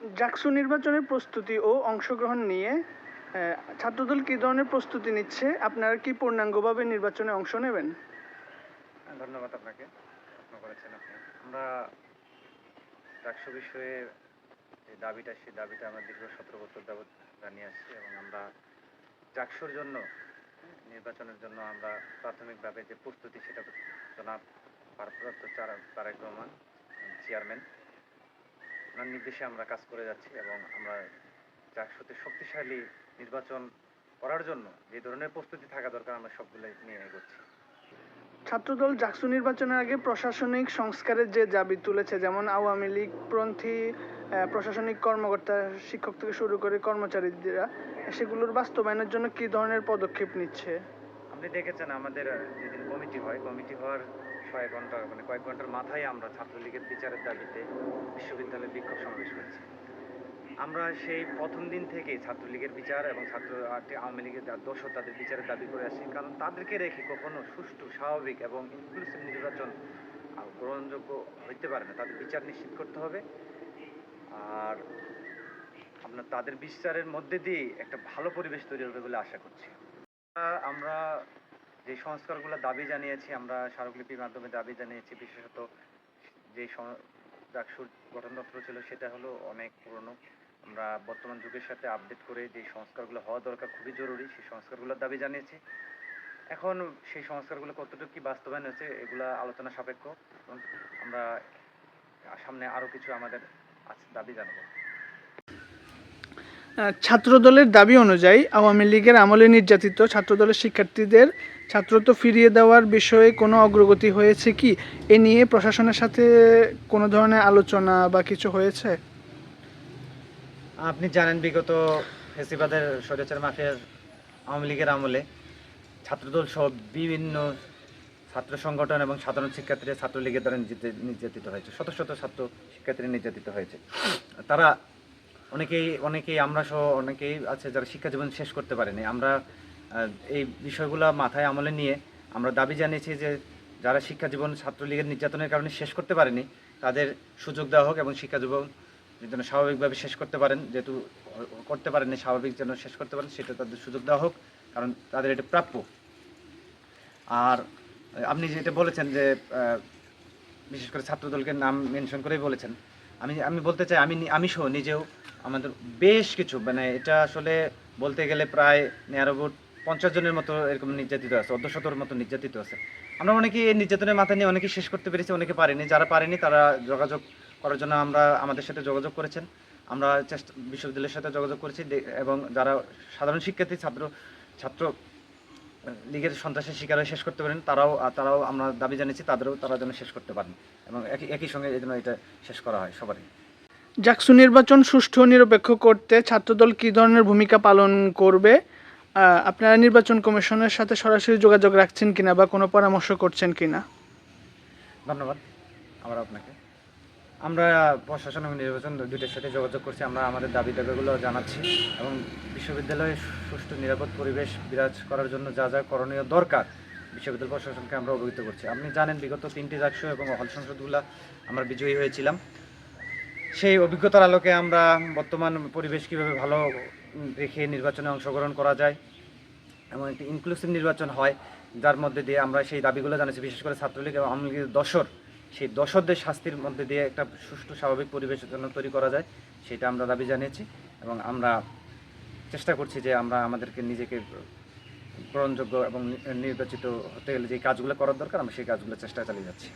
জাকসু নির্বাচনের প্রস্তুতি ও অংশগ্রহণ নিয়ে ছাত্রদল কী ধরনের প্রস্তুতি নিচ্ছে? আপনারা কি পূর্ণাঙ্গভাবে নির্বাচনে অংশ নেবেন? ধন্যবাদ আপনাকে। প্রশ্ন করেছেন আপনি। আমরা ডাকসু বিষয়ে যে দাবিটা, সেই দাবিটা আমরা দীর্ঘ সতেরো বছর যাবৎ জানিয়ে আসছি এবং আমরা ডাকসুর জন্য, নির্বাচনের জন্য আমরা প্রাথমিকভাবে যে প্রস্তুতি, সেটা জনাব ভারপ্রাপ্ত তারেক রহমান চেয়ারম্যান ওনার নির্দেশে আমরা কাজ করে যাচ্ছি এবং আমরা ডাকসুতে শক্তিশালী নির্বাচন করার জন্য যে ধরনের প্রস্তুতি থাকা দরকার আমরা সবগুলোই নিয়ে এগোচ্ছি। ছাত্রদল জাকসু নির্বাচনের আগে প্রশাসনিক সংস্কারের যে দাবি তুলেছে যেমন আওয়ামী লীগ পন্থী প্রশাসনিক কর্মকর্তা শিক্ষক থেকে শুরু করে কর্মচারীরা সেগুলোর বাস্তবায়নের জন্য কি ধরনের পদক্ষেপ নিচ্ছে? আপনি দেখেছেন আমাদের যেদিন কমিটি হয় কমিটি হওয়ার ছয় ঘণ্টা মানে কয়েক ঘণ্টার মাথায় আমরা ছাত্রলীগের বিচারের দাবিতে বিশ্ববিদ্যালয়ে বিক্ষোভ সমাবেশ করেছি। আমরা সেই প্রথম দিন থেকে ছাত্রলীগের বিচার এবং ছাত্র আওয়ামী লীগের দোষর তাদের বিচারের দাবি করে আসি, কারণ তাদেরকে রেখে কখনো সুষ্ঠু, স্বাভাবিক এবং ইনক্লুসিভ নির্বাচন গ্রহণযোগ্য হইতে পারে না। তাদের বিচার নিশ্চিত করতে হবে। আর আপনার তাদের বিচারের মধ্যে দিয়ে একটা ভালো পরিবেশ তৈরি হবে বলে আশা করছি। আমরা যে সংস্কারগুলো দাবি জানিয়েছি আমরা স্মারকলিপির মাধ্যমে দাবি জানিয়েছি, বিশেষত যে ডাকসুর গঠনতন্ত্র ছিল সেটা হলো অনেক পুরনো। আমরা বর্তমান যুগের সাথে আপডেট করে যে সংস্কারগুলো হওয়া দরকার খুবই জরুরি, সেই সংস্কারগুলোর দাবি জানিয়েছি। এখন সেই সংস্কারগুলো কতটুকু কি বাস্তবায়ন হয়েছে এগুলা আলোচনা সাপেক্ষ এবং আমরা সামনে আরও কিছু আমাদের দাবি জানাব। ছাত্রদলের দাবি অনুযায়ী আওয়ামী লীগের আমলে নির্যাতিত ছাত্রদলের শিক্ষার্থীদের ছাত্রত্ব ফিরিয়ে দেওয়ার বিষয়ে কোনো অগ্রগতি হয়েছে কি? এ নিয়ে প্রশাসনের সাথে কোনো ধরনের আলোচনা বা কিছু হয়েছে? আপনি জানেন বিগত ফেসিবাদের স্বৈরাচার মাফিয়ার আওয়ামী লীগের আমলে ছাত্রদল সহ বিভিন্ন ছাত্র সংগঠন এবং সাধারণ শিক্ষার্থীরা ছাত্রলীগের দ্বারা নির্যাতি- নির্যাতিত হয়েছে। শত শত ছাত্র শিক্ষার্থীরা নির্যাতিত হয়েছে। তারা অনেকেই অনেকেই আমরা সহ অনেকেই আছে যারা শিক্ষা জীবন শেষ করতে পারেনি। আমরা এই বিষয়গুলো মাথায় আমলে নিয়ে আমরা দাবি জানিয়েছি যে যারা শিক্ষা জীবন ছাত্রলীগের নির্যাতনের কারণে শেষ করতে পারেনি, তাদের সুযোগ দেওয়া হোক এবং শিক্ষা জীবন যেন স্বাভাবিকভাবে শেষ করতে পারেন, যেহেতু করতে পারেননি, স্বাভাবিক যেন শেষ করতে পারেন, সেটা তাদের সুযোগ দেওয়া হোক, কারণ তাদের এটা প্রাপ্য। আর আপনি যেটা বলেছেন যে বিশেষ করে ছাত্রদলকে নাম মেনশন করেই বলেছেন, আমি আমি বলতে চাই, আমি আমি সহ নিজেও আমাদের বেশ কিছু মানে এটা আসলে বলতে গেলে প্রায় নিয়ারবুট পঞ্চাশ জনের মতো এরকম নির্যাতিত আছে অর্ধশতর মতো নির্যাতিত আছে। আমরা অনেকে এই নির্যাতনের মাথা নিয়ে অনেকে শেষ করতে পেরেছি, অনেকে পারেনি। যারা পারেনি, তারা যোগাযোগ করার জন্য আমরা আমাদের সাথে যোগাযোগ করেছেন। আমরা চেষ্টা, বিশ্ববিদ্যালয়ের সাথে যোগাযোগ করেছি এবং যারা সাধারণ শিক্ষার্থী, ছাত্র ছাত্র লীগের সন্ত্রাসের শিকার শেষ করতে পারেন, তারাও তারাও আমরা দাবি জানিয়েছি, তাদেরও তারা যেন শেষ করতে পারেন। এবং একই একই সঙ্গে জন্য এটা শেষ করা হয় সবারই। জাকসু নির্বাচন সুষ্ঠু নিরপেক্ষ করতে ছাত্রদল কী ধরনের ভূমিকা পালন করবে? আপনারা নির্বাচন কমিশনের সাথে সরাসরি যোগাযোগ রাখছেন কিনা বা কোনো পরামর্শ করছেন কিনা? ধন্যবাদ। আবার আপনাকে। আমরা প্রশাসন এবং নির্বাচন দুইটার সাথে যোগাযোগ করছি। আমরা আমাদের দাবি দাবিগুলো জানাচ্ছি এবং বিশ্ববিদ্যালয়ে সুষ্ঠু, নিরাপদ পরিবেশ বিরাজ করার জন্য যা যা করণীয় দরকার বিশ্ববিদ্যালয় প্রশাসনকে আমরা অবহিত করছি। আপনি জানেন, বিগত তিনটি জাকসু এবং হল সংসদগুলো আমরা বিজয়ী হয়েছিলাম। সেই অভিজ্ঞতার আলোকে আমরা বর্তমান পরিবেশ কীভাবে ভালো রেখে নির্বাচনে অংশগ্রহণ করা যায় এবং একটি ইনক্লুসিভ নির্বাচন হয়, যার মধ্যে দিয়ে আমরা সেই দাবিগুলো জানাচ্ছি বিশেষ করে ছাত্রলীগ এবং আওয়ামী লীগের দশর সেই দশরদের শাস্তির মধ্যে দিয়ে একটা সুষ্ঠু স্বাভাবিক পরিবেশ যেন তৈরি করা যায়, সেটা আমরা দাবি জানিয়েছি এবং আমরা চেষ্টা করছি যে আমরা আমাদেরকে নিজেকে গ্রহণযোগ্য এবং নির্বাচিত হতে গেলে যে কাজগুলো করার দরকার, আমরা সেই কাজগুলো চেষ্টা চালিয়ে যাচ্ছি।